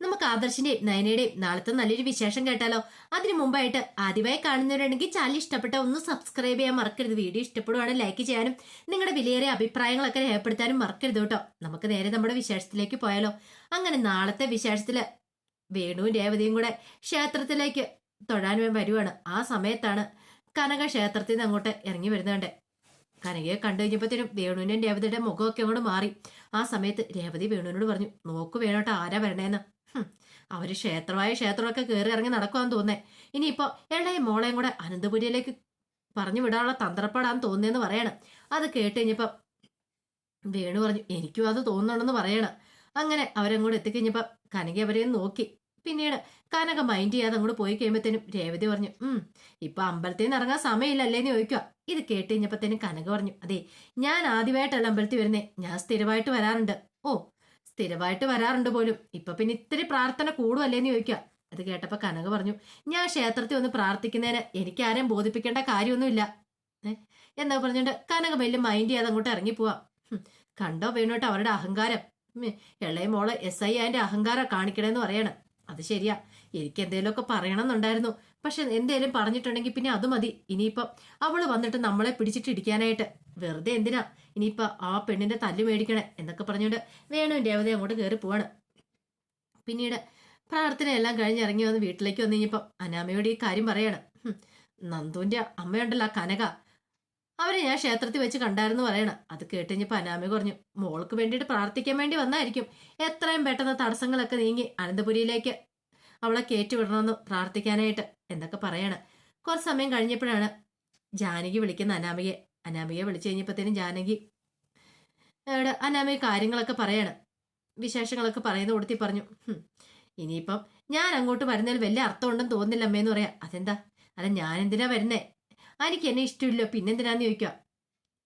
നമുക്ക് ആദർശിന്റെയും നയനയുടെയും നാളത്തെ നല്ലൊരു വിശേഷം കേട്ടാലോ? അതിനു മുമ്പായിട്ട് ആദ്യമായി കാണുന്നവരുണ്ടെങ്കിൽ ചാനൽ ഇഷ്ടപ്പെട്ട ഒന്ന് സബ്സ്ക്രൈബ് ചെയ്യാൻ മറക്കരുത്. വീഡിയോ ഇഷ്ടപ്പെടുവാണെങ്കിൽ ലൈക്ക് ചെയ്യാനും നിങ്ങളുടെ വിലയേറിയ അഭിപ്രായങ്ങളൊക്കെ രേഖപ്പെടുത്താനും മറക്കരുത് കേട്ടോ. നമുക്ക് നേരെ നമ്മുടെ വിശേഷത്തിലേക്ക് പോയാലോ? അങ്ങനെ നാളത്തെ വിശേഷത്തിൽ വേണുവും രേവതിയും കൂടെ ക്ഷേത്രത്തിലേക്ക് തൊഴാൻ വരുവാണ്. ആ സമയത്താണ് കനക ക്ഷേത്രത്തിൽ നിന്ന് അങ്ങോട്ട് ഇറങ്ങി വരുന്നുണ്ട് കനകയെ കണ്ടു കഴിഞ്ഞപ്പോഴത്തേനും വേണുവിനും രേവതിയുടെ മുഖമൊക്കെ അങ്ങോട്ട് മാറി. ആ സമയത്ത് രേവതി വേണുവിനോട് പറഞ്ഞു നോക്കു വേണോട്ട് ആരാ വരണേന്ന്? ഹും, അവർ ക്ഷേത്രമായ ക്ഷേത്രമൊക്കെ കയറി ഇറങ്ങി നടക്കുവാന്ന് തോന്നേ ഇനിയിപ്പോ എളയും മോളെയും കൂടെ അനന്തപുരിയിലേക്ക് പറഞ്ഞു വിടാനുള്ള തന്ത്രപ്പാടാന്ന് തോന്നിയെന്ന് പറയണം. അത് കേട്ട് കഴിഞ്ഞപ്പോ വേണു പറഞ്ഞു എനിക്കും അത് തോന്നണമെന്ന് പറയണം. അങ്ങനെ അവരങ്ങോട്ട് എത്തിക്കഴിഞ്ഞപ്പോ കനകി അവരെയും നോക്കി. പിന്നീട് കനക മൈൻഡ് ചെയ്യാതെ അങ്ങോട്ട് പോയി കഴിയുമ്പോഴത്തേനും രേവതി പറഞ്ഞു ഉം ഇപ്പൊ അമ്പലത്തിൽ നിന്ന് ഇറങ്ങാൻ സമയമില്ലല്ലേന്ന് ചോദിക്കുക ഇത് കേട്ട് കഴിഞ്ഞപ്പോഴത്തേനും കനക പറഞ്ഞു അതെ ഞാൻ ആദ്യമായിട്ടല്ല അമ്പലത്തിൽ വരുന്നേ ഞാൻ സ്ഥിരമായിട്ട് വരാറുണ്ട്. ഓ സ്ഥിരമായിട്ട് വരാറുണ്ട് പോലും. ഇപ്പൊ പിന്നെ ഇത്തിരി പ്രാർത്ഥന കൂടുമല്ലേന്ന് ചോദിക്കുക അത് കേട്ടപ്പോ കനക പറഞ്ഞു ഞാൻ ക്ഷേത്രത്തിൽ ഒന്ന് പ്രാർത്ഥിക്കുന്നതിന് എനിക്ക് ആരെയും ബോധിപ്പിക്കേണ്ട കാര്യമൊന്നുമില്ല. എന്നാ പറഞ്ഞിട്ട് കനക വലിയ മൈൻഡ് ചെയ്യാതെ അങ്ങോട്ട് ഇറങ്ങിപ്പോവാം കണ്ടോ വേണോട്ട് അവരുടെ അഹങ്കാരം? ഇളയ മോൾ എസ് ഐ അതിന്റെ അഹങ്കാരം കാണിക്കണേന്ന് പറയണം. അത് ശരിയാ. എനിക്ക് എന്തേലുമൊക്കെ പറയണമെന്നുണ്ടായിരുന്നു. പക്ഷെ എന്തേലും പറഞ്ഞിട്ടുണ്ടെങ്കിൽ പിന്നെ അത് മതി. ഇനിയിപ്പം അവൾ വന്നിട്ട് നമ്മളെ പിടിച്ചിട്ട് ഇടിക്കാനായിട്ട് വെറുതെ എന്തിനാ? ഇനിയിപ്പം ആ പെണ്ണിന്റെ തല്ല് മേടിക്കണേ എന്നൊക്കെ പറഞ്ഞുകൊണ്ട് വേണു രേവതി അങ്ങോട്ട് കയറി പോവാണ്. പിന്നീട് പ്രാർത്ഥന എല്ലാം കഴിഞ്ഞിറങ്ങി വന്ന് വീട്ടിലേക്ക് വന്നു കഴിഞ്ഞപ്പം അനാമയോട് ഈ കാര്യം പറയാണ്. നന്ദുവിന്റെ അമ്മയുണ്ടല്ലോ കനക. അവരെ ഞാൻ ക്ഷേത്രത്തിൽ വെച്ച് കണ്ടായിരുന്നു പറയണം. അത് കേട്ട് കഴിഞ്ഞപ്പോൾ അനാമ പറഞ്ഞു മോൾക്ക് വേണ്ടിയിട്ട് പ്രാർത്ഥിക്കാൻ വേണ്ടി വന്നായിരിക്കും. എത്രയും പെട്ടെന്ന് തടസ്സങ്ങളൊക്കെ നീങ്ങി അനന്തപുരിയിലേക്ക്. അവളെ കയറ്റിവിടണമെന്ന് പ്രാർത്ഥിക്കാനായിട്ട് എന്തൊക്കെ പറയണം. കുറച്ച് സമയം കഴിഞ്ഞപ്പോഴാണ് ജാനകി വിളിക്കുന്ന അനാമികയെ. അനാമികയെ വിളിച്ചു കഴിഞ്ഞപ്പോഴത്തേനും ജാനകി അനാമിക കാര്യങ്ങളൊക്കെ പറയാണ്. വിശേഷങ്ങളൊക്കെ പറയുന്ന കൊടുത്തി പറഞ്ഞു "ഹും, ഇനിയിപ്പം ഞാൻ അങ്ങോട്ട് വരുന്നതിൽ വലിയ അർത്ഥം ഉണ്ടെന്ന് തോന്നുന്നില്ല അമ്മയെന്ന് പറയാം. അതെന്താ? അല്ല ഞാൻ എന്തിനാ വരുന്നേ? എനിക്ക് എന്നെ ഇഷ്ടമില്ല പിന്നെന്തിനാന്ന് ചോദിക്കുക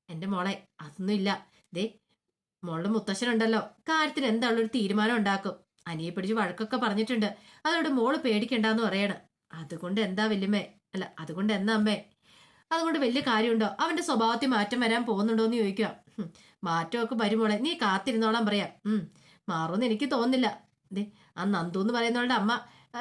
എന്റെ മോളെ അതൊന്നും ഇല്ല ദേ മോളുടെ മുത്തശ്ശനുണ്ടല്ലോ. കാര്യത്തിന് എന്താണുള്ളൊരു തീരുമാനം ഉണ്ടാക്കും? അനിയെ പിടിച്ച് വഴക്കൊക്കെ പറഞ്ഞിട്ടുണ്ട്. അതോട് മോൾ പേടിക്കണ്ടെന്ന് പറയണ്. അതുകൊണ്ട് എന്താ വല്യമ്മേ? അല്ല അതുകൊണ്ട് എന്താ അമ്മേ? അതുകൊണ്ട് വലിയ കാര്യമുണ്ടോ? അവന്റെ സ്വഭാവത്തിൽ മാറ്റം വരാൻ പോകുന്നുണ്ടോ എന്ന് ചോദിക്കുക മാറ്റമൊക്കെ വരുമോളെ നീ കാത്തിരുന്നോളാൻ പറയാം. ഉം മാറുമെന്ന് എനിക്ക് തോന്നുന്നില്ല. ദേ ആ നന്ദു എന്ന് പറയുന്നവളുടെ അമ്മ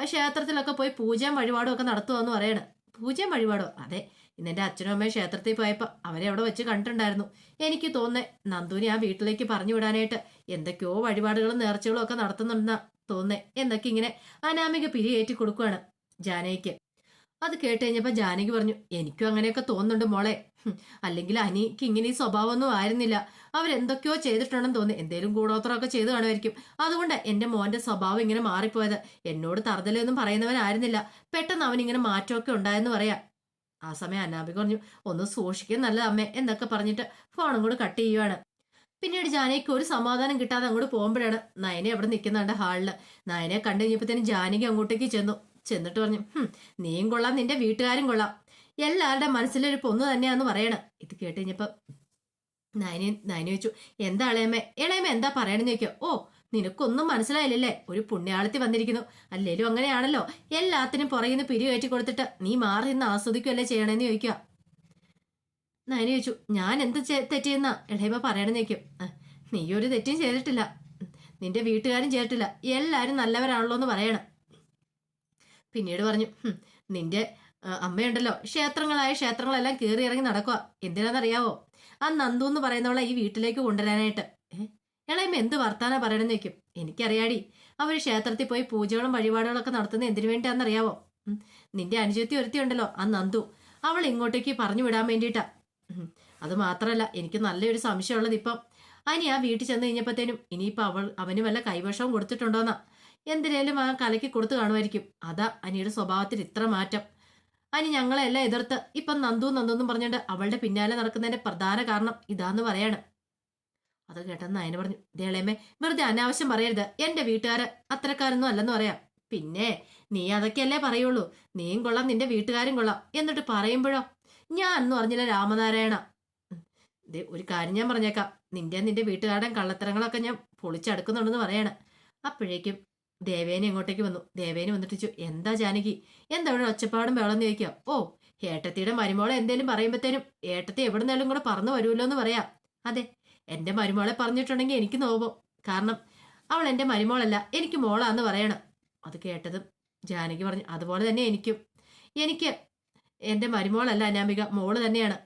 ക്ഷേത്രത്തിലൊക്കെ പോയി പൂജയും വഴിപാടും ഒക്കെ നടത്തുമെന്ന് പറയണ്. പൂജയും വഴിപാടോ? അതെ. ഇന്നെന്റെ അച്ഛനും അമ്മയും ക്ഷേത്രത്തിൽ പോയപ്പോൾ അവരെ അവിടെ വെച്ച് കണ്ടിട്ടുണ്ടായിരുന്നു. എനിക്ക് തോന്നേ നന്ദുവിനെ ആ വീട്ടിലേക്ക് പറഞ്ഞു വിടാനായിട്ട് എന്തൊക്കെയോ വഴിപാടുകളും നേർച്ചകളും ഒക്കെ നടത്തുന്നുണ്ടെന്നാ തോന്നേ എന്നൊക്കെ ഇങ്ങനെ അനാമിക പിരിയേറ്റി കൊടുക്കുകയാണ് ജാനകിക്ക്. അത് കേട്ട് കഴിഞ്ഞപ്പോ ജാനകി പറഞ്ഞു എനിക്കും അങ്ങനെയൊക്കെ തോന്നുന്നുണ്ട് മോളെ. അല്ലെങ്കിൽ അനിക്ക് ഇങ്ങനെ ഈ സ്വഭാവമൊന്നും ആയിരുന്നില്ല. അവരെന്തൊക്കെയോ ചെയ്തിട്ടുണ്ടെന്ന് തോന്നി എന്തേലും കൂടോത്രമൊക്കെ ചെയ്തു കാണുമായിരിക്കും. അതുകൊണ്ട് എന്റെ മോന്റെ സ്വഭാവം ഇങ്ങനെ മാറിപ്പോയത്. എന്നോട് തറുതലൊന്നും പറയുന്നവനായിരുന്നില്ല. പെട്ടെന്ന് അവൻ ഇങ്ങനെ മാറ്റമൊക്കെ ഉണ്ടായെന്ന് പറയാം. ആ സമയം അനാമിക പറഞ്ഞു ഒന്ന് സൂക്ഷിക്കും നല്ലത് അമ്മ എന്നൊക്കെ പറഞ്ഞിട്ട് ഫോണും കൂടെ കട്ട് ചെയ്യുവാണ്. പിന്നീട് ജാനകിക്ക് ഒരു സമാധാനം കിട്ടാതെ അങ്ങോട്ട് പോകുമ്പോഴാണ് നയനെ അവിടെ നിൽക്കുന്നുണ്ട് ഹാളിൽ. നയനെ കണ്ടു തന്നെ ജാനകി അങ്ങോട്ടേക്ക് ചെന്നു. ചെന്നിട്ട് പറഞ്ഞു "ഹും, നീയും കൊള്ളാം നിന്റെ വീട്ടുകാരും കൊള്ളാം. എല്ലാവരുടെ മനസ്സിലൊരു പൊന്ന് തന്നെയാന്ന് പറയണം. ഇത് കേട്ട് കഴിഞ്ഞപ്പം നയനി നയനെ ചോദിച്ചു എന്താ ഇളയമ്മ? ഇളയമ്മ എന്താ പറയണെന്ന് ചോദിക്കോ? ഓ നിനക്കൊന്നും മനസ്സിലായില്ലല്ലേ? ഒരു പുണ്യാളത്തി വന്നിരിക്കുന്നു. അല്ലേലും അങ്ങനെയാണല്ലോ? എല്ലാത്തിനും പുറകിന്ന് പിരി കയറ്റി കൊടുത്തിട്ട് നീ മാറി നിന്ന് ആസ്വദിക്കുകയല്ലേ ചെയ്യണമെന്ന് ചോദിക്കുക. നയനി ചോദിച്ചു ഞാൻ എന്ത് തെറ്റിയെന്നാ ഇളയമ്മ പറയണെന്ന് ചോദിക്കും. "ആ, നീ ഒരു തെറ്റും ചെയ്തിട്ടില്ല. നിന്റെ വീട്ടുകാരും ചെയ്തിട്ടില്ല. എല്ലാവരും നല്ലവരാണല്ലോ എന്ന് പറയണം. പിന്നീട് പറഞ്ഞു നിന്റെ അമ്മയുണ്ടല്ലോ. ക്ഷേത്രങ്ങളായ ക്ഷേത്രങ്ങളെല്ലാം കയറി ഇറങ്ങി നടക്കുക എന്തിനാണെന്നറിയാവോ ആ നന്ദു എന്ന് പറയുന്നവളെ ഈ വീട്ടിലേക്ക് കൊണ്ടുവരാനായിട്ട്. ഇളയമ്മ എന്ത് വർത്താനാ പറയണമെന്ന് വെക്കും എനിക്കറിയാടി. അവർ ക്ഷേത്രത്തിൽ പോയി പൂജകളും വഴിപാടുകളൊക്കെ നടത്തുന്ന എന്തിനു വേണ്ടിയാണെന്നറിയാവോ? നിന്റെ അനുജത്തി ഒരുത്തി ഉണ്ടല്ലോ ആ നന്ദു. അവൾ ഇങ്ങോട്ടേക്ക് പറഞ്ഞു വിടാൻ വേണ്ടിയിട്ടാ. അത് മാത്രമല്ല എനിക്ക് നല്ലൊരു സംശയമുള്ളത് ഇപ്പം. അനി ആ വീട്ടിൽ ചെന്ന് കഴിഞ്ഞപ്പോഴത്തേനും ഇനിയിപ്പോൾ അവൾ അവന് വല്ല കൈവശവും കൊടുത്തിട്ടുണ്ടോന്നാ. എന്തിനേലും ആ കലയ്ക്ക് കൊടുത്തു കാണുമായിരിക്കും. അതാ അനിയുടെ സ്വഭാവത്തിൽ ഇത്ര മാറ്റം. അനി ഞങ്ങളെല്ലാം എതിർത്ത് ഇപ്പം നന്ദു നന്ദു എന്നും പറഞ്ഞുകൊണ്ട് അവളുടെ പിന്നാലെ നടക്കുന്നതിന്റെ പ്രധാന കാരണം ഇതാന്ന് പറയാണ്. അത് കേട്ടെന്ന് അയന പറഞ്ഞു ദേളേമേ വെറുതെ അനാവശ്യം പറയരുത്. എന്റെ വീട്ടുകാര് അത്തരക്കാരൊന്നും അല്ലെന്ന് പറയാം. പിന്നെ നീ അതൊക്കെയല്ലേ പറയുള്ളൂ. നീയും കൊള്ളാം നിന്റെ വീട്ടുകാരും കൊള്ളാം. എന്നിട്ട് പറയുമ്പോഴോ ഞാൻ എന്ന് പറഞ്ഞില്ല രാമനാരായണ? ഒരു കാര്യം ഞാൻ പറഞ്ഞേക്കാം. നിന്റെ നിന്റെ വീട്ടുകാരുടെ കള്ളത്തരങ്ങളൊക്കെ ഞാൻ പൊളിച്ചടുക്കുന്നുണ്ടെന്ന് പറയാണ്. അപ്പോഴേക്കും ദേവേനെ ഇങ്ങോട്ടേക്ക് വന്നു. ദേവേനെ വന്നിട്ട് എന്താ ജാനകി? എന്താ ഇവിടെ ഒച്ചപ്പാടും വേളെന്ന് ചോദിക്കാം ഓ ഏട്ടത്തിയുടെ മരുമോളെ എന്തേലും പറയുമ്പത്തേനും ഏട്ടത്തി എവിടുന്നാലും കൂടെ പറന്നു വരുമല്ലോ എന്ന് പറയാം. അതെ എന്റെ മരുമോളെ പറഞ്ഞിട്ടുണ്ടെങ്കിൽ എനിക്ക് നോവും കാരണം അവൾ എന്റെ മരുമോളല്ല എനിക്ക് മോളാന്ന് പറയണം. അത് കേട്ടതും ജാനകി പറഞ്ഞു അതുപോലെ തന്നെ എനിക്കും. എനിക്ക് എന്റെ മരുമോളല്ല അനാമിക മോൾ തന്നെയാണ്.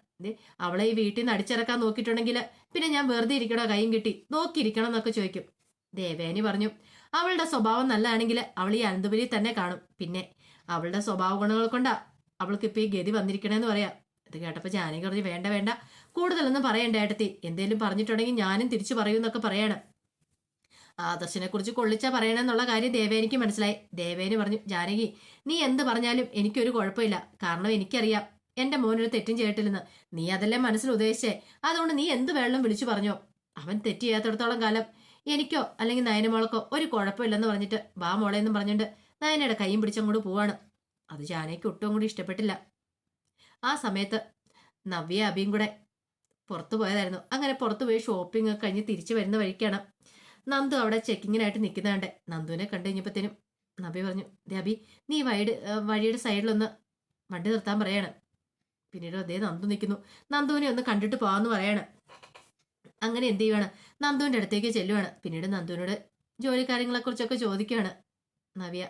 അവളെ ഈ വീട്ടിൽ നിന്ന് അടിച്ചിറക്കാൻ നോക്കിയിട്ടുണ്ടെങ്കിൽ പിന്നെ ഞാൻ വെറുതെ ഇരിക്കണോ കൈയും കിട്ടി? നോക്കിയിരിക്കണം എന്നൊക്കെ ചോദിക്കും. ദേവേനി പറഞ്ഞു അവളുടെ സ്വഭാവം നല്ലതാണെങ്കിൽ അവൾ ഈ അനന്തപുരി തന്നെ കാണും. പിന്നെ അവളുടെ സ്വഭാവ ഗുണങ്ങൾ കൊണ്ടാ അവൾക്ക് ഇപ്പൊ ഈ ഗതി വന്നിരിക്കണേന്ന് പറയാം. ഇത് കേട്ടപ്പോ ജാനകി പറഞ്ഞു വേണ്ട വേണ്ട. കൂടുതലൊന്നും പറയണ്ട ഏട്ടത്തി. എന്തേലും പറഞ്ഞിട്ടുണ്ടെങ്കിൽ ഞാനും തിരിച്ചു പറയൂന്നൊക്കെ പറയണം. ആദർശനെ കുറിച്ച് കൊള്ളിച്ചാ പറയണമെന്നുള്ള കാര്യം ദേവേനിക്ക് മനസ്സിലായി. ദേവേനി പറഞ്ഞു ജാനകി നീ എന്ത് പറഞ്ഞാലും എനിക്കൊരു കുഴപ്പമില്ല. കാരണം എനിക്കറിയാം എന്റെ മോനൊരു തെറ്റും ചെയ്തിട്ടില്ലെന്ന്. നീ അതെല്ലാം മനസ്സിൽ ഉദ്ദേശിച്ചേ? അതുകൊണ്ട് നീ എന്ത് വേണം വിളിച്ചു പറഞ്ഞോ. അവൻ തെറ്റ് ചെയ്യാത്തടത്തോളം കാലം എനിക്കോ അല്ലെങ്കിൽ നയനമോളക്കോ ഒരു കുഴപ്പമില്ലെന്ന് പറഞ്ഞിട്ട് വാ മോളെ എന്നും പറഞ്ഞിട്ട് നയനയുടെ കൈയും പിടിച്ചങ്ങോട്ട് പോവാണ്. അത് ജാനയ്ക്ക് ഒട്ടും കൂടി ഇഷ്ടപ്പെട്ടില്ല. ആ സമയത്ത് നവ്യ അബിയും കൂടെ പുറത്തു പോയതായിരുന്നു. അങ്ങനെ പുറത്തു പോയി ഷോപ്പിംഗ് ഒക്കെ കഴിഞ്ഞ് തിരിച്ചു വരുന്ന വഴിക്കാണ് നന്ദു അവിടെ ചെക്കിങ്ങിനായിട്ട് നിൽക്കുന്നതാണ്ട് നന്ദുവിനെ കണ്ടു കഴിഞ്ഞപ്പോഴത്തേനും നബി പറഞ്ഞു "ദേ അബി നീ വഴിയുടെ വഴിയുടെ സൈഡിലൊന്ന് വണ്ടി നിർത്താൻ പറയാണ്. പിന്നീട് അതേ നന്ദു നിൽക്കുന്നു. നന്ദുവിനെ ഒന്ന് കണ്ടിട്ട് പോകാമെന്ന് പറയാണ്. അങ്ങനെ എന്ത് ചെയ്യുവാണ്? നന്ദുവിന്റെ അടുത്തേക്ക് ചെല്ലുവാണ്. പിന്നീട് നന്ദുവിനോട് ജോലി കാര്യങ്ങളെക്കുറിച്ചൊക്കെ ചോദിക്കുകയാണ് നവ്യ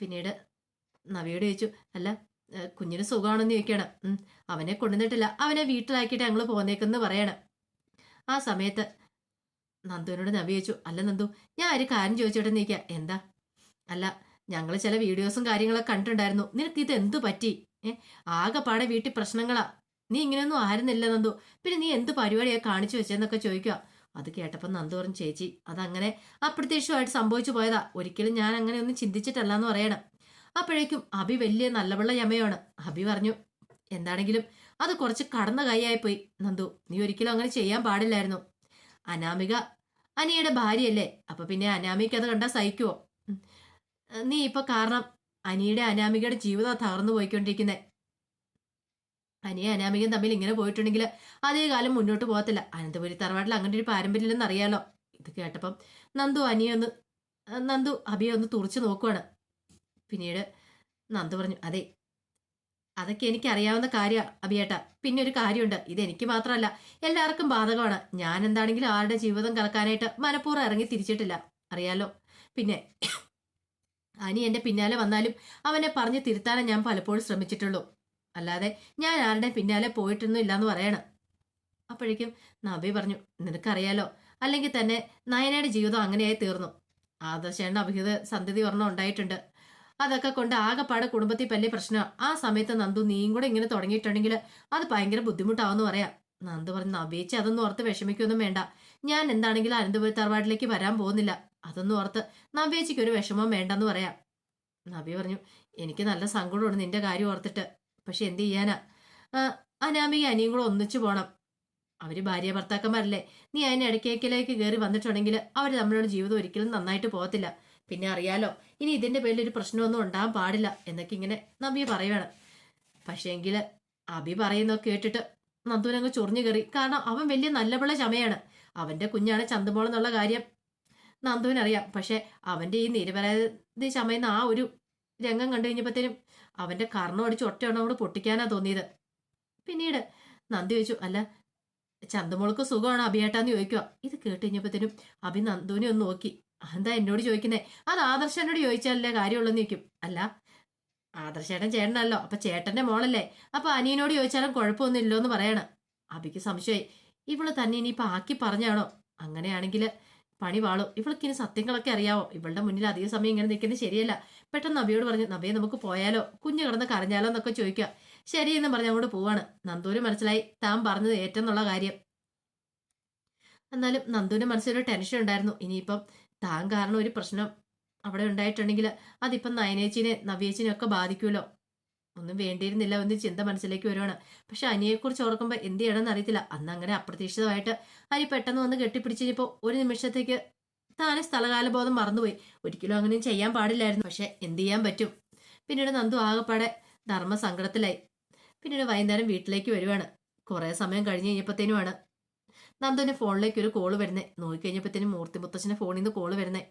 പിന്നീട് നവിയോട് ചോദിച്ചു അല്ല ഏഹ് കുഞ്ഞിന് സുഖമാണെന്ന് ചോദിക്കണം അവനെ കൊണ്ടുവന്നിട്ടില്ല. അവനെ വീട്ടിലാക്കിയിട്ട് ഞങ്ങൾ പോന്നേക്കെന്ന് പറയണം. ആ സമയത്ത് നന്ദുവിനോട് നവി ചോദിച്ചു അല്ല നന്ദു ഞാൻ ഒരു കാര്യം ചോദിച്ചോട്ടെ നീക്ക എന്താ? അല്ല ഞങ്ങൾ ചില വീഡിയോസും കാര്യങ്ങളൊക്കെ കണ്ടിട്ടുണ്ടായിരുന്നു. നിനക്ക് ഇത് എന്തു പറ്റി? ഏ ആകെപ്പാടെ വീട്ടിൽ പ്രശ്നങ്ങളാ. നീ ഇങ്ങനെയൊന്നും ആയിരുന്നില്ല നന്ദു. പിന്നെ നീ എന്ത് പരിപാടിയാ കാണിച്ചു വെച്ചെന്നൊക്കെ ചോദിക്കുക. അത് കേട്ടപ്പോൾ നന്ദു പറഞ്ഞു ചേച്ചി അതങ്ങനെ അപ്രത്യക്ഷമായിട്ട് സംഭവിച്ചു പോയതാ. ഒരിക്കലും ഞാൻ അങ്ങനെ ഒന്നും ചിന്തിച്ചിട്ടല്ല എന്ന് പറയണം. അപ്പോഴേക്കും അഭി വലിയ നല്ലവെള്ള യമയാണ്. അഭി പറഞ്ഞു എന്താണെങ്കിലും അത് കുറച്ച് കടന്ന കൈയായി പോയി. നന്ദു നീ ഒരിക്കലും അങ്ങനെ ചെയ്യാൻ പാടില്ലായിരുന്നു. അനാമിക അനിയുടെ ഭാര്യയല്ലേ? അപ്പൊ പിന്നെ അനാമിക അത് കണ്ടാൽ സഹിക്കുവോ? നീ ഇപ്പൊ കാരണം അനിയുടെ അനാമികയുടെ ജീവിതം തകർന്നു പോയിക്കൊണ്ടിരിക്കുന്നേ. അനിയ അനാമികയും തമ്മിൽ ഇങ്ങനെ പോയിട്ടുണ്ടെങ്കിൽ അതേ കാലം മുന്നോട്ട് പോകത്തില്ല. അനന്തപുരി തറവാട്ടിൽ അങ്ങനെ ഒരു പാരമ്പര്യം ഇല്ലെന്ന് അറിയാലോ. ഇത് കേട്ടപ്പം നന്ദു അനിയൊന്ന് നന്ദു അഭിയെ ഒന്ന് തുറച്ചു നോക്കുവാണ്. പിന്നീട് നന്ദു പറഞ്ഞു അതെ അതൊക്കെ എനിക്ക് അറിയാവുന്ന കാര്യമാണ് അഭിയേട്ട പിന്നെ ഒരു കാര്യമുണ്ട്. ഇത് എനിക്ക് മാത്രമല്ല എല്ലാവർക്കും ബാധകമാണ്. ഞാൻ എന്താണെങ്കിലും ആരുടെ ജീവിതം കലക്കാനായിട്ട് മനഃപൂർവം ഇറങ്ങി തിരിച്ചിട്ടില്ല. അറിയാലോ? പിന്നെ അനി എന്റെ പിന്നാലെ വന്നാലും അവനെ പറഞ്ഞു തിരുത്താനേ ഞാൻ പലപ്പോഴും ശ്രമിച്ചിട്ടുള്ളൂ. അല്ലാതെ ഞാൻ ആരുടെ പിന്നാലെ പോയിട്ടൊന്നും ഇല്ലാന്ന് പറയണം. അപ്പോഴേക്കും നബി പറഞ്ഞു നിനക്കറിയാലോ അല്ലെങ്കിൽ തന്നെ നയനയുടെ ജീവിതം അങ്ങനെയായി തീർന്നു. ആദർശേണ്ട അഭിഹിത സന്ധതി ഒരെണ്ണം ഉണ്ടായിട്ടുണ്ട്. അതൊക്കെ കൊണ്ട് ആകെപ്പാടെ കുടുംബത്തിൽ വലിയ പ്രശ്നം ആ സമയത്ത് നന്ദു നീയും കൂടെ ഇങ്ങനെ തുടങ്ങിയിട്ടുണ്ടെങ്കിൽ അത് ഭയങ്കര ബുദ്ധിമുട്ടാവെന്ന് പറയാം. നന്ദു പറഞ്ഞു നബീച്ച് അതൊന്നും ഓർത്ത് വിഷമിക്കൊന്നും വേണ്ട. ഞാൻ എന്താണെങ്കിലും അനന്തപുരി തറവാട്ടിലേക്ക് വരാൻ പോകുന്നില്ല. അതൊന്നും ഓർത്ത് നബേച്ചിക്ക് ഒരു വിഷമം വേണ്ടെന്ന് പറയാം. നബി പറഞ്ഞു എനിക്ക് നല്ല സങ്കടമുണ്ട് നിന്റെ കാര്യം ഓർത്തിട്ട്. പക്ഷെ എന്ത് ചെയ്യാനാ? അനാമിക അനിയും കൂടെ ഒന്നിച്ചു പോണം. അവർ ഭാര്യ ഭർത്താക്കന്മാരല്ലേ. നീ അതിന് ഇടയ്ക്കേക്കിലേക്ക് കയറി വന്നിട്ടുണ്ടെങ്കിൽ അവർ തമ്മിലുള്ള ജീവിതം ഒരിക്കലും നന്നായിട്ട് പോകത്തില്ല. പിന്നെ അറിയാലോ ഇനി ഇതിന്റെ പേരിൽ ഒരു പ്രശ്നമൊന്നും ഉണ്ടാകാൻ പാടില്ല എന്നൊക്കെ ഇങ്ങനെ നബി പറയുവാണ്. പക്ഷേങ്കിൽ അബി പറയുന്നൊക്കെ കേട്ടിട്ട് നന്ദുവിനങ്ങ് ചൊറിഞ്ഞു കയറി. കാരണം അവൻ വലിയ നല്ല പിള്ള ചമയാണ്. അവന്റെ കുഞ്ഞാണ് ചന്തുമോൾ എന്നുള്ള കാര്യം നന്ദുവിനറിയാം. പക്ഷെ അവന്റെ ഈ നിരപരാധി ചമയുന്ന ആ ഒരു രംഗം കണ്ടു കഴിഞ്ഞപ്പോഴത്തേനും അവന്റെ കർണം അടിച്ച് ഒറ്റയാണ് കൂടെ പൊട്ടിക്കാനാ തോന്നിയത്. പിന്നീട് നന്ദി ചോദിച്ചു അല്ല ചന്തമോൾക്ക് സുഖമാണോ അഭിയേട്ടാന്ന് ചോദിക്കുക ഇത് കേട്ട് കഴിഞ്ഞപ്പോഴത്തേനും അഭി നന്ദുവിനെ ഒന്ന് നോക്കി. എന്താ എന്നോട് ചോദിക്കുന്നേ? അത് ആദർശനോട് ചോദിച്ചാലല്ലേ കാര്യമുള്ളെന്ന് ചോദിക്കും. അല്ല ആദർശേട്ടൻ ചേട്ടനല്ലോ അപ്പൊ ചേട്ടന്റെ മോളല്ലേ. അപ്പൊ അനിയനോട് ചോദിച്ചാലും കുഴപ്പമൊന്നും ഇല്ലോ എന്ന് പറയണം. അഭിക്ക് സംശയമായി. ഇവൾ തന്നെ ഇനിയിപ്പൊ ആക്കി പറഞ്ഞാണോ? അങ്ങനെയാണെങ്കിൽ പണി വാളും. ഇവൾക്ക് ഇനി സത്യങ്ങളൊക്കെ അറിയാവോ? ഇവളുടെ മുന്നിൽ അധിക സമയം ഇങ്ങനെ നിൽക്കുന്നത് ശരിയല്ല. പെട്ടെന്ന് നബിയോട് പറഞ്ഞു നബിയെ നമുക്ക് പോയാലോ? കുഞ്ഞു കിടന്ന് കരഞ്ഞാലോ എന്നൊക്കെ ചോദിക്കുക. ശരിയെന്ന് പറഞ്ഞ് അങ്ങോട്ട് പോവാണ്. നന്ദൂര് മനസ്സിലായി. താൻ പറഞ്ഞത് ഏറ്റെന്നുള്ള കാര്യം. എന്നാലും നന്ദുവിന്റെ മനസ്സിലൊരു ടെൻഷൻ ഉണ്ടായിരുന്നു. ഇനിയിപ്പം താൻ കാരണം ഒരു പ്രശ്നം അവിടെ ഉണ്ടായിട്ടുണ്ടെങ്കിൽ അതിപ്പം നയനേച്ചിനെ നവ്യേച്ചിനെ ഒക്കെ ബാധിക്കുമല്ലോ. ഒന്നും വേണ്ടിയിരുന്നില്ല എന്ന് ചിന്ത മനസ്സിലേക്ക് വരുവാണ്. പക്ഷെ അനിയെക്കുറിച്ച് ഓർക്കുമ്പോൾ എന്ത് ചെയ്യണമെന്ന് അറിയത്തില്ല. അന്ന് അങ്ങനെ അപ്രതീക്ഷിതമായിട്ട് അനി പെട്ടെന്ന് വന്ന് കെട്ടിപ്പിടിച്ചപ്പോൾ ഒരു നിമിഷത്തേക്ക് താനെ സ്ഥലകാലബോധം മറന്നുപോയി. ഒരിക്കലും അങ്ങനെ ചെയ്യാൻ പാടില്ലായിരുന്നു. പക്ഷെ എന്ത് ചെയ്യാൻ പറ്റും? പിന്നീട് നന്ദു ആകെപ്പാടെ ധർമ്മ സങ്കടത്തിലായി പിന്നീട് വൈകുന്നേരം വീട്ടിലേക്ക് വരുവാണ്. കുറേ സമയം കഴിഞ്ഞ് കഴിഞ്ഞപ്പോഴത്തേനുമാണ് നന്ദുവിന്റെ ഫോണിലേക്ക് ഒരു കോൾ വരുന്നേ. നോക്കിക്കഴിഞ്ഞപ്പോഴത്തേനും മൂർത്തി മുത്തച്ഛന്റെ ഫോണിൽ നിന്ന് കോൾ വരുന്നേ.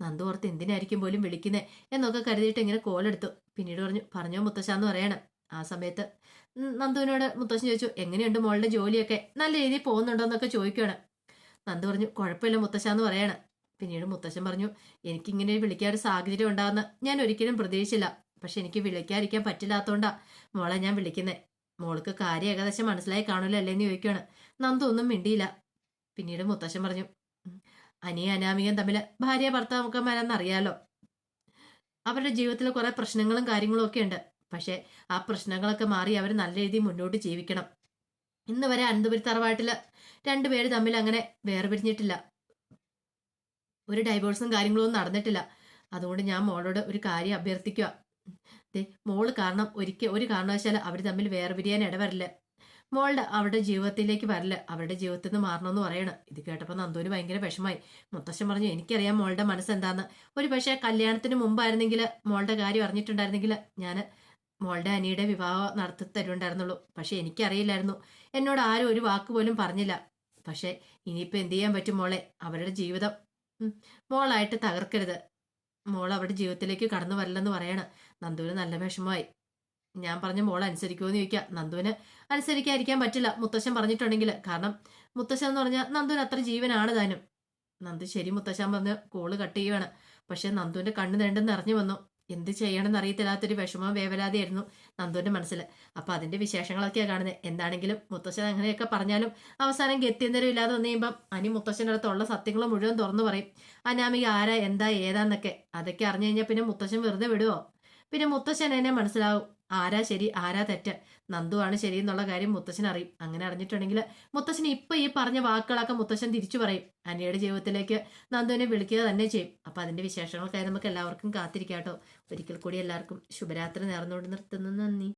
നന്ദു ഓർത്ത് എന്തിനായിരിക്കും പോലും വിളിക്കുന്നേ എന്നൊക്കെ കരുതിയിട്ട് ഇങ്ങനെ കോളെടുത്തു പിന്നീട് പറഞ്ഞു പറഞ്ഞോ മുത്തശ്ശാന്ന് പറയണം. ആ സമയത്ത് നന്ദുവിനോട് മുത്തശ്ശൻ ചോദിച്ചു എങ്ങനെയുണ്ട് മോളുടെ ജോലിയൊക്കെ? നല്ല രീതിയിൽ പോകുന്നുണ്ടോ എന്നൊക്കെ ചോദിക്കുകയാണ് നന്ദു പറഞ്ഞു കുഴപ്പമില്ല മുത്തശ്ശാന്ന് പറയണം. പിന്നീട് മുത്തശ്ശൻ പറഞ്ഞു എനിക്കിങ്ങനെ വിളിക്കാൻ ഒരു സാഹചര്യം ഉണ്ടാകുന്ന ഞാൻ ഒരിക്കലും പ്രതീക്ഷിച്ചില്ല. പക്ഷെ എനിക്ക് വിളിക്കാതിരിക്കാൻ പറ്റില്ലാത്തതുകൊണ്ടാണ് മോളെ ഞാൻ വിളിക്കുന്നത് മോൾക്ക് കാര്യം ഏകദേശം മനസ്സിലായി കാണൂലല്ലേ അല്ലേന്ന് ചോദിക്കുകയാണ് നന്ദു ഒന്നും മിണ്ടിയില്ല. പിന്നീട് മുത്തശ്ശൻ പറഞ്ഞു അനിയ അനാമികൻ തമ്മിൽ ഭാര്യ ഭർത്താവുക്കന്മാരെന്നറിയാലോ അവരുടെ ജീവിതത്തിൽ കുറെ പ്രശ്നങ്ങളും കാര്യങ്ങളും ഒക്കെ ഉണ്ട്. പക്ഷെ ആ പ്രശ്നങ്ങളൊക്കെ മാറി അവർ നല്ല രീതിയിൽ മുന്നോട്ട് ജീവിക്കണം. ഇന്ന് വരെ അനന്തപുരി തറവാട്ടിൽ രണ്ടുപേര് തമ്മിൽ അങ്ങനെ വേർപിരിഞ്ഞിട്ടില്ല. ഒരു ഡൈവോഴ്സും കാര്യങ്ങളും ഒന്നും നടന്നിട്ടില്ല. അതുകൊണ്ട് ഞാൻ മോളോട് ഒരു കാര്യം അഭ്യർത്ഥിക്കുക ദേ മോൾ കാരണം ഒരിക്കൽ ഒരു കാരണവശാൽ അവർ തമ്മിൽ വേർപിരിയാൻ ഇടവരില്ല. മോളുടെ അവരുടെ ജീവിതത്തിലേക്ക് വരൽ അവരുടെ ജീവിതത്തിൽ നിന്ന് മാറണമെന്ന് പറയണം. ഇത് കേട്ടപ്പോൾ നന്ദുവിന് ഭയങ്കര വിഷമായി. മുത്തശ്ശൻ പറഞ്ഞു എനിക്കറിയാം മോളുടെ മനസ്സെന്താന്ന്. ഒരു പക്ഷേ കല്യാണത്തിന് മുമ്പായിരുന്നെങ്കിൽ മോളുടെ കാര്യം അറിഞ്ഞിട്ടുണ്ടായിരുന്നെങ്കിൽ ഞാൻ മോളുടെ അനിയുടെ വിവാഹം നടത്തി തരുണ്ടായിരുന്നുള്ളൂ പക്ഷെ എനിക്കറിയില്ലായിരുന്നു. എന്നോട് ആരും ഒരു വാക്ക് പോലും പറഞ്ഞില്ല. പക്ഷെ ഇനിയിപ്പോൾ എന്ത് ചെയ്യാൻ പറ്റും മോളെ? അവരുടെ ജീവിതം മോളായിട്ട് തകർക്കരുത്. മോൾ അവരുടെ ജീവിതത്തിലേക്ക് കടന്നു വരില്ലെന്ന് പറയണം. നന്ദുവിന് നല്ല വിഷമമായി. ഞാൻ പറഞ്ഞ മോൾ അനുസരിക്കുമോ എന്ന് ചോദിക്കുക നന്ദുവിന് അനുസരിക്കാതിരിക്കാൻ പറ്റില്ല മുത്തശ്ശൻ പറഞ്ഞിട്ടുണ്ടെങ്കിൽ. കാരണം മുത്തശ്ശൻ എന്ന് പറഞ്ഞാൽ നന്ദുവിന് അത്ര ജീവനാണ് താനും. നന്ദു ശരി മുത്തശ്ശൻ പറഞ്ഞ് കോൾ കട്ട് ചെയ്യുവാണ്. പക്ഷെ നന്ദുവിന്റെ കണ്ണ് നീണ്ടെന്ന് നിറഞ്ഞു വന്നു. എന്ത് ചെയ്യണമെന്ന് അറിയത്തില്ലാത്തൊരു വിഷമം വേവലാതെയായിരുന്നു നന്ദുവിന്റെ മനസ്സിൽ. അപ്പൊ അതിന്റെ വിശേഷങ്ങളൊക്കെയാണ് കാണുന്നത് എന്താണെങ്കിലും മുത്തശ്ശൻ അങ്ങനെയൊക്കെ പറഞ്ഞാലും അവസാനം ഗത്യന്തരം ഇല്ലാതെ വന്നു കഴിയുമ്പം അനി മുത്തശ്ശന്റെ അടുത്തുള്ള സത്യങ്ങൾ മുഴുവൻ തുറന്നു പറയും. അനാമിക ആരാ എന്താ ഏതാന്നൊക്കെ. അതൊക്കെ അറിഞ്ഞു കഴിഞ്ഞാൽ പിന്നെ മുത്തശ്ശൻ വെറുതെ വിടുവോ? പിന്നെ മുത്തശ്ശൻ എന്നെ മനസ്സിലാവും. ആരാ ശരി ആരാ തെറ്റ്? നന്ദുവാണ് ശരി എന്നുള്ള കാര്യം മുത്തശ്ശൻ അറിയും. അങ്ങനെ അറിഞ്ഞിട്ടുണ്ടെങ്കിൽ മുത്തശ്ശൻ ഇപ്പൊ ഈ പറഞ്ഞ വാക്കുകളൊക്കെ മുത്തശ്ശൻ തിരിച്ചു പറയും. അനിയുടെ ജീവിതത്തിലേക്ക് നന്ദുവിനെ വിളിക്കുക തന്നെ ചെയ്യും. അപ്പൊ അതിന്റെ വിശേഷങ്ങൾക്കായി നമുക്ക് എല്ലാവർക്കും കാത്തിരിക്കാട്ടോ. ഒരിക്കൽ കൂടി എല്ലാവർക്കും ശുഭരാത്രി നേർന്നുകൊണ്ട് നിർത്തുന്നു. നന്ദി.